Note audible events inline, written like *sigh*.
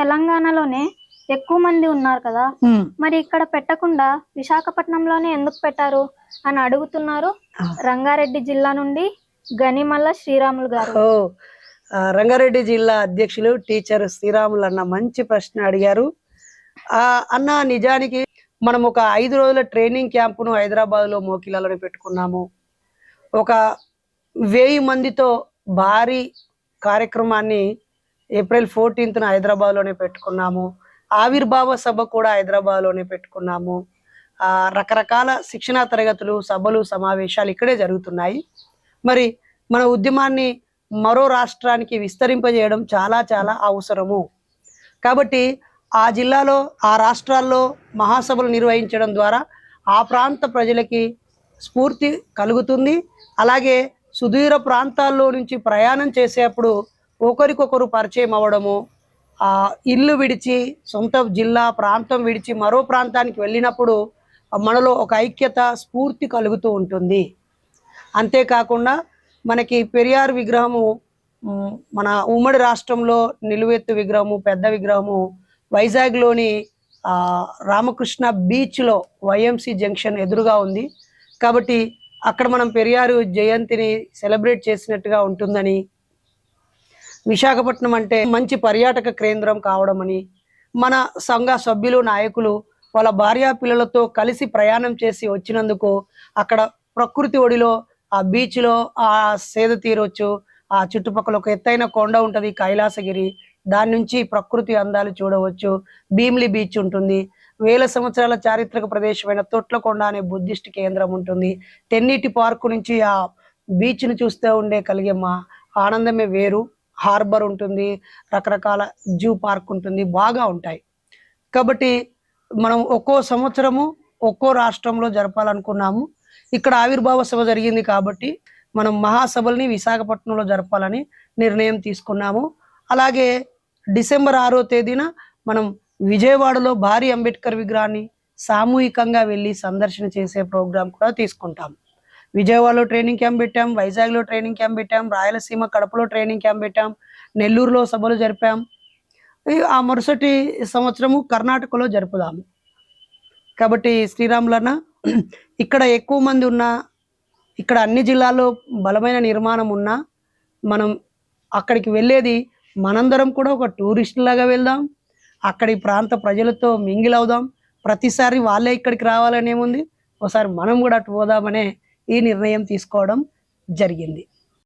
తెలంగాణలోనే ఎక్కువ మంది ఉన్నారు కదా. మరి ఇక్కడ పెట్టకుండా విశాఖపట్నంలోనే ఎందుకు పెట్టారు అని అడుగుతున్నారు. రంగారెడ్డి జిల్లా నుండి గనిమల్ల శ్రీరాములు గారు రంగారెడ్డి జిల్లా అధ్యక్షులు టీచర్ శ్రీరాములు అన్న మంచి ప్రశ్న అడిగారు ఆ అన్న నిజానికి మనం ఒక ఐదు రోజుల ట్రైనింగ్ క్యాంపును హైదరాబాద్లో మోకిలాలోనే పెట్టుకున్నాము ఒక వెయ్యి మందితో భారీ కార్యక్రమాన్ని ఏప్రిల్ ఫోర్టీన్త్న హైదరాబాద్లోనే పెట్టుకున్నాము. ఆవిర్భావ సభ కూడా హైదరాబాద్లోనే పెట్టుకున్నాము. రకరకాల శిక్షణా తరగతులు సభలు సమావేశాలు ఇక్కడే జరుగుతున్నాయి. మరి మన ఉద్యమాన్ని మరో రాష్ట్రానికి విస్తరింపజేయడం చాలా చాలా అవసరము. కాబట్టి ఆ జిల్లాలో ఆ రాష్ట్రాల్లో మహాసభలు నిర్వహించడం ద్వారా ఆ ప్రాంత ప్రజలకి స్ఫూర్తి కలుగుతుంది. అలాగే సుదూర ప్రాంతాల్లో నుంచి ప్రయాణం చేసేప్పుడు ఒకరికొకరు పరిచయం అవ్వడము ఇల్లు విడిచి సొంత జిల్లా ప్రాంతం విడిచి మరో ప్రాంతానికి వెళ్ళినప్పుడు మనలో ఒక ఐక్యత స్ఫూర్తి కలుగుతూ ఉంటుంది. అంతేకాకుండా మనకి పెరియార్ విగ్రహము మన ఉమ్మడి రాష్ట్రంలో నిలువెత్తు విగ్రహము పెద్ద విగ్రహము వైజాగ్లోని రామకృష్ణ బీచ్లో వైఎంసి జంక్షన్ ఎదురుగా ఉంది. కాబట్టి అక్కడ మనం పెరియారు జయంతిని సెలబ్రేట్ చేసినట్టుగా ఉంటుందని విశాఖపట్నం అంటే మంచి పర్యాటక కేంద్రం కావడం అని మన సంఘ సభ్యులు నాయకులు వాళ్ళ భార్యా పిల్లలతో కలిసి ప్రయాణం చేసి వచ్చినందుకు అక్కడ ప్రకృతి ఒడిలో ఆ బీచ్లో ఆ సేద తీరొచ్చు ఆ చుట్టుపక్కల ఒక ఎత్తైన కొండ ఉంటుంది కైలాసగిరి దాని నుంచి ప్రకృతి అందాలు చూడవచ్చు. భీమిలి బీచ్ ఉంటుంది. వేల సంవత్సరాల చారిత్రక ప్రదేశమైన తొట్లకొండ అనే బుద్ధిస్ట్ కేంద్రం ఉంటుంది. తెన్నీటి పార్కు నుంచి ఆ బీచ్ను చూస్తూ ఉండే కలిగే మా ఆనందమే వేరు. హార్బర్ ఉంటుంది రకరకాల జూ పార్క్ ఉంటుంది బాగా ఉంటాయి. కాబట్టి మనం ఒక్కో సంవత్సరము ఒక్కో రాష్ట్రంలో జరపాలనుకున్నాము. ఇక్కడ ఆవిర్భావ సభ జరిగింది కాబట్టి మనం మహాసభల్ని విశాఖపట్నంలో జరపాలని నిర్ణయం తీసుకున్నాము. అలాగే డిసెంబర్ ఆరో తేదీన మనం విజయవాడలో భారీ అంబేద్కర్ విగ్రహాన్ని సామూహికంగా వెళ్ళి సందర్శన చేసే ప్రోగ్రాం కూడా తీసుకుంటాం విజయవాడలో ట్రైనింగ్ క్యాంప్ పెట్టాం వైజాగ్లో ట్రైనింగ్ క్యాంప్ పెట్టాం రాయలసీమ కడపలో ట్రైనింగ్ క్యాంప్ పెట్టాం నెల్లూరులో సభలు జరిపాం. ఆ మరుసటి సంవత్సరము కర్ణాటకలో జరుపుదాము. కాబట్టి శ్రీరాములన్న *clears throat* ఇక్కడ ఎక్కువ మంది ఉన్నా ఇక్కడ అన్ని జిల్లాల్లో బలమైన నిర్మాణం ఉన్నా మనం అక్కడికి వెళ్ళేది మనందరం కూడా ఒక టూరిస్ట్ లాగా వెళ్దాం. అక్కడి ప్రాంత ప్రజలతో మింగిల్ అవుదాం. ప్రతిసారి వాళ్ళే ఇక్కడికి రావాలనేముంది ఒకసారి మనం కూడా అటు పోదామనే ఈ నిర్ణయం తీసుకోవడం జరిగింది.